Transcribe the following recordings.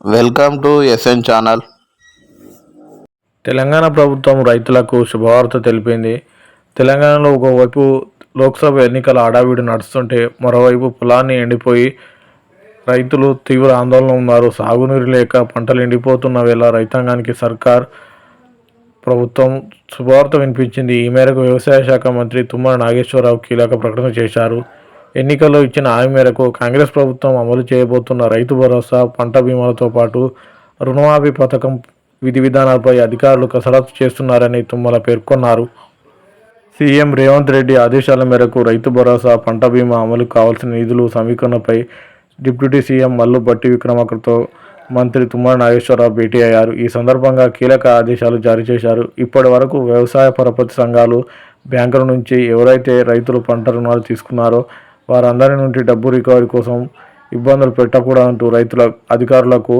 Welcome to SN channel. Telangana ప్రభుత్వం రైతులకు శుభవార్త తెలిపింది. తెలంగాణలో ఒకవైపు లోక్సభ ఎన్నికల హడావిడి నడుస్తుంటే మరోవైపు పొలాన్ని ఎండిపోయి రైతులు తీవ్ర ఆందోళన ఉన్నారు. సాగునీరు లేక పంటలు ఎండిపోతున్న వేళ రైతాంగానికి సర్కార్ ప్రభుత్వం శుభవార్త వినిపించింది. ఈ మేరకు వ్యవసాయ శాఖ మంత్రి తుమ్మల నాగేశ్వరరావు కీలక ప్రకటన చేశారు. ఎన్నికల్లో ఇచ్చిన హామీ మేరకు కాంగ్రెస్ ప్రభుత్వం అమలు చేయబోతున్న రైతు భరోసా పంట బీమాలతో పాటు రుణమాఫీ పథకం విధి విధానాలపై అధికారులు కసరత్తు చేస్తున్నారని తుమ్మల పేర్కొన్నారు. సీఎం రేవంత్ రెడ్డి ఆదేశాల మేరకు రైతు భరోసా పంట బీమా అమలు కావాల్సిన నిధులు సమీకరణపై డిప్యూటీ సీఎం మల్లు బట్టి విక్రమార్కతో మంత్రి తుమ్మల నాగేశ్వరరావు భేటీ అయ్యారు. ఈ సందర్భంగా కీలక ఆదేశాలు జారీ చేశారు. ఇప్పటి వరకు వ్యవసాయ పరపతి సంఘాలు బ్యాంకుల నుంచి ఎవరైతే రైతులు పంట రుణాలు తీసుకున్నారో వారందరి నుండి డబ్బు రికవరీ కోసం ఇబ్బందులు పెట్టకూడదంటూ రైతుల అధికారులకు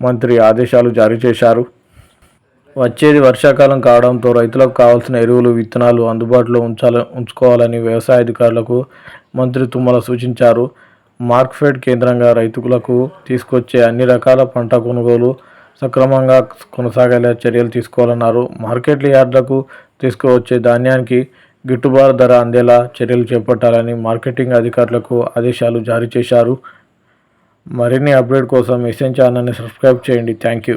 మంత్రి ఆదేశాలు జారీ చేశారు. వచ్చేది వర్షాకాలం కావడంతో రైతులకు కావాల్సిన ఎరువులు విత్తనాలు అందుబాటులో ఉంచాల ఉంచుకోవాలని వ్యవసాయ అధికారులకు మంత్రి తుమ్మల సూచించారు. మార్క్ఫెడ్ కేంద్రంగా రైతులకు తీసుకొచ్చే అన్ని రకాల పంట కొనుగోలు సక్రమంగా కొనసాగేలా చర్యలు తీసుకోవాలన్నారు. మార్కెట్ యార్డులకు తీసుకువచ్చే ధాన్యానికి గిట్టుబాటు ధర అందేలా చర్యలు చేపట్టాలని మార్కెటింగ్ అధికారులకు ఆదేశాలు జారీ చేశారు. మరిన్ని అప్డేట్ కోసం ఎస్ఎన్ ఛానల్ని సబ్స్క్రైబ్ చేయండి. Thank you.